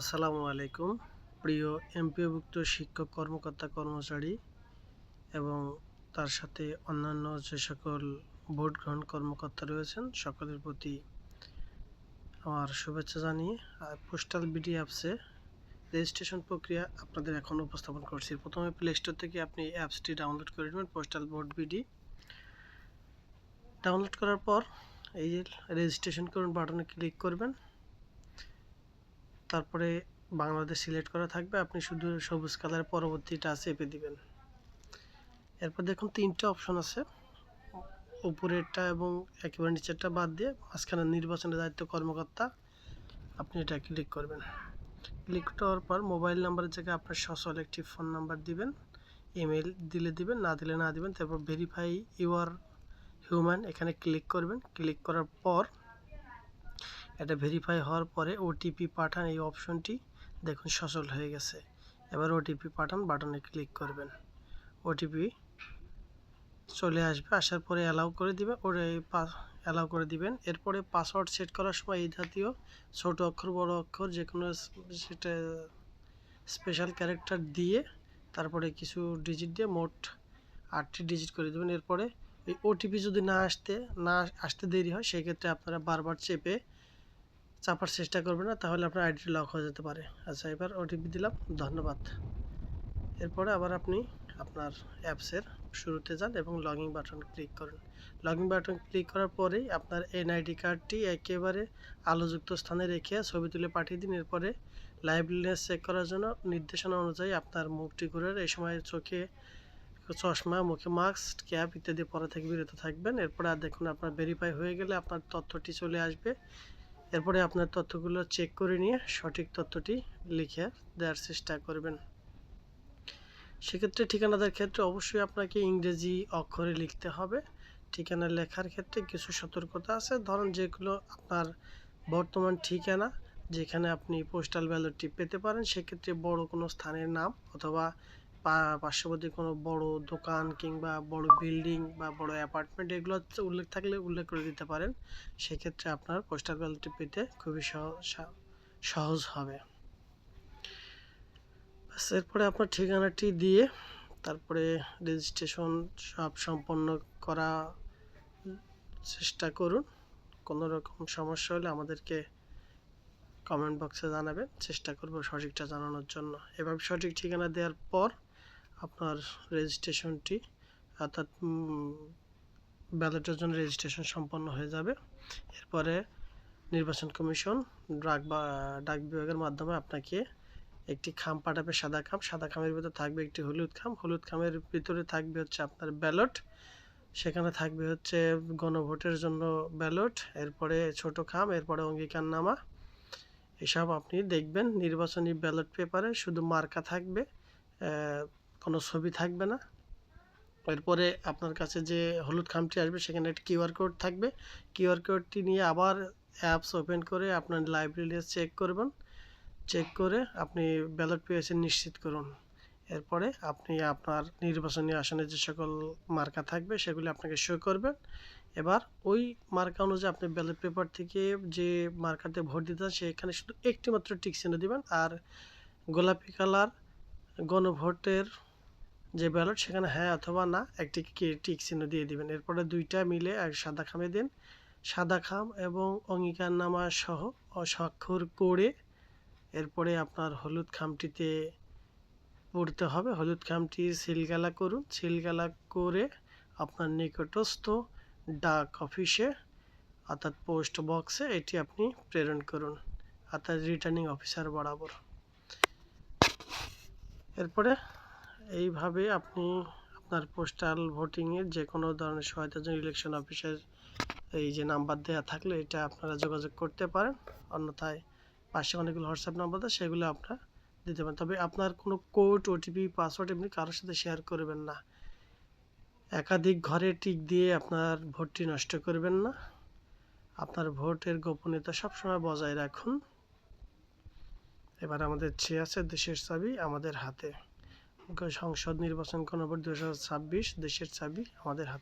আসসালামু আলাইকুম। প্রিয় এমপিওভুক্ত শিক্ষক, কর্মকর্তা, কর্মচারী এবং তার সাথে অন্যান্য যে সকল ভোট গ্রহণ কর্মকর্তা রয়েছেন, সকলের প্রতি আমার শুভেচ্ছা জানিয়ে আর পোস্টাল বিডি অ্যাপসে রেজিস্ট্রেশন প্রক্রিয়া আপনাদের এখন উপস্থাপন করছি। প্রথমে প্লে স্টোর থেকে আপনি অ্যাপসটি ডাউনলোড করে নেবেন, পোস্টাল ভোট বিডি। ডাউনলোড করার পর এই রেজিস্ট্রেশন করুন বাটনে ক্লিক করবেন। তারপরে বাংলাদেশ সিলেক্ট করা থাকবে। আপনি শুধু সবুজ কালারের পরবর্তীটা চেপে দিবেন। এরপর দেখুন তিনটা অপশন আছে। উপরেরটা এবং একেবারে নিচেরটা বাদ দিয়ে মাঝখানে নির্বাচনের দায়িত্ব কর্মকর্তা, আপনি এটা ক্লিক করবেন। ক্লিক করার পর মোবাইল নাম্বারের জায়গায় আপনার সচল একটি ফোন নাম্বার দিবেন। ইমেল দিলে দিবেন, না দিলে না দিবেন। তারপর ভেরিফাই ইউ আর হিউম্যান এখানে ক্লিক করবেন। ক্লিক করার পর এটা ভেরিফাই হওয়ার পরে ওটিপি পাঠান এই অপশনটি দেখুন, সচল হয়ে গেছে। এবার ওটিপি পাঠান বাটনে ক্লিক করবেন। ওটিপি চলে আসবে, আসার পরে অ্যালাউ করে দিবে, ওরে অ্যালাউ করে দিবেন। এরপরে পাসওয়ার্ড সেট করার সময় এই জাতীয় ছোট অক্ষর, বড় অক্ষর যে কোনো সেটা স্পেশাল ক্যারেক্টার দিয়ে তারপরে কিছু ডিজিট দিয়ে মোট আটটি ডিজিট করে দেবেন। এরপরে এই ওটিপি যদি না আসতে না আসতে দেরি হয়, সেক্ষেত্রে আপনারা বারবার চেপে চাপার চেষ্টা করবে না, তাহলে আপনার আইডি লক হয়ে যেতে পারে। আচ্ছা এবার ওটিপি দিলাম, ধন্যবাদ। এরপরে আবার আপনি আপনার অ্যাপসের শুরুতে যান এবং লগইন বাটন ক্লিক করুন। লগইন বাটন ক্লিক করার পরেই আপনার এনআইডি কার্ডটি একেবারে আলোযুক্ত স্থানে রেখে ছবি তুলে পাঠিয়ে দিন। এরপরে লাইভলিনেস চেক করার জন্য নির্দেশনা অনুযায়ী আপনার মুখটি ঘুরে এই সময় চোখে চশমা, মুখে মাস্ক ক্যাপ ইত্যাদি পরা থেকে বিরত থাকবেন। এরপরে আর দেখুন, আপনার ভেরিফাই হয়ে গেলে আপনার তথ্যটি চলে আসবে। এরপরে আপনার তথ্যগুলো চেক করে নিয়ে সঠিক তথ্যটি লিখে দেওয়ার চেষ্টা করবেন। সেক্ষেত্রে ঠিকানাদের ক্ষেত্রে অবশ্যই আপনাকে ইংরেজি অক্ষরে লিখতে হবে। ঠিকানা লেখার ক্ষেত্রে কিছু সতর্কতা আছে। ধরুন যেগুলো আপনার বর্তমান ঠিকানা, যেখানে আপনি পোস্টাল ব্যালটটি পেতে পারেন, সেক্ষেত্রে বড় কোনো স্থানের নাম অথবা পার্শ্ববর্তী কোনো বড় দোকান কিংবা বড় বিল্ডিং বা বড় অ্যাপার্টমেন্ট এগুলো উল্লেখ থাকলে উল্লেখ করে দিতে পারেন। সেক্ষেত্রে আপনার পোস্টাল ব্যালটটি পেতে খুবই সহজ হবে। এরপরে আপনার ঠিকানাটি দিয়ে তারপরে রেজিস্ট্রেশন সব সম্পন্ন করা চেষ্টা করুন। কোনো রকম সমস্যা হলে আমাদেরকে কমেন্ট বক্সে জানাবেন। চেষ্টা করব সঠিকটা জানানোর জন্য। এভাবে সঠিক ঠিকানা দেওয়ার পর আপনার রেজিস্ট্রেশনটি, অর্থাৎ ব্যালটের জন্য রেজিস্ট্রেশন সম্পন্ন হয়ে যাবে। এরপরে নির্বাচন কমিশন ডাক বা, ডাক বিভাগের মাধ্যমে আপনাকে একটি খাম পাঠাবে, সাদা খাম। সাদা খামের ভিতরে থাকবে একটি হলুদ খাম। হলুদ খামের ভিতরে থাকবে হচ্ছে আপনার ব্যালট। সেখানে থাকবে হচ্ছে গণভোটের জন্য ব্যালট, এরপরে ছোট খাম, এরপরে অঙ্গীকার নামা এসব আপনি দেখবেন নির্বাচনী ব্যালট পেপারে, শুধু মার্কা থাকবে কোনো ছবি থাকবে না। এরপরে আপনার কাছে যে হলুদ খামটি আসবে, সেখানে একটি কিউআর কোড থাকবে। কিউআর কোডটি নিয়ে আবার অ্যাপস ওপেন করে আপনার লাইব্রেরি চেক করবেন। চেক করে আপনি ব্যালট পেয়েছেন, নিশ্চিত করুন। এরপরে আপনি আপনার নির্বাচনী আসনে যে সকল মার্কা থাকবে, সেগুলি আপনাকে শো করবেন। এবার ওই মার্কা অনুযায়ী আপনি ব্যালট পেপার থেকে যে মার্কাতে ভোট দিতে সেখানে শুধু একটি মাত্র টিক চিহ্ন দেবেন। আর গোলাপি কালার গণভোটের যে ব্যালট সেখানে হ্যাঁ অথবা না একটি টিক চিহ্ন দিয়ে দিবেন। এরপরে দুইটা মিলে এক সাদা খামে দিন। সাদা খাম এবং অঙ্গীকারনামা সহ অস্বাক্ষর করে এরপরে আপনার হলুদ খামটিতে পড়তে হবে। হলুদ খামটি সিলগালা করুন। সিলগালা করে আপনার নিকটস্থ ডাক অফিসে, অর্থাৎ পোস্ট বক্সে এটি আপনি প্রেরণ করুন। অর্থাৎ রিটার্নিং অফিসার বরাবর। এরপরে এইভাবে আপনি আপনার পোস্টাল ভোটিংয়ের যে কোনো ধরনের সহায়তার জন্য ইলেকশন অফিসের এই যে নাম্বার দেওয়া থাকলে এটা আপনারা যোগাযোগ করতে পারেন। অন্যথায় পাশে অনেকগুলো হোয়াটসঅ্যাপ নাম্বার দেয়, সেগুলো আপনার দিতে পারেন। তবে আপনার কোনো কোড ওটিপি পাসওয়ার্ড এমনি কারোর সাথে শেয়ার করবেন না। একাধিক ঘরে টিক দিয়ে আপনার ভোটটি নষ্ট করবেন না। আপনার ভোটের গোপনীয়তা সবসময় বজায় রাখুন। এবার আমাদের চেয়ে আছে, দেশের চাবি আমাদের হাতে। সংসদ নির্বাচন কোনো দু দেশের চাবি আমাদের হাতে।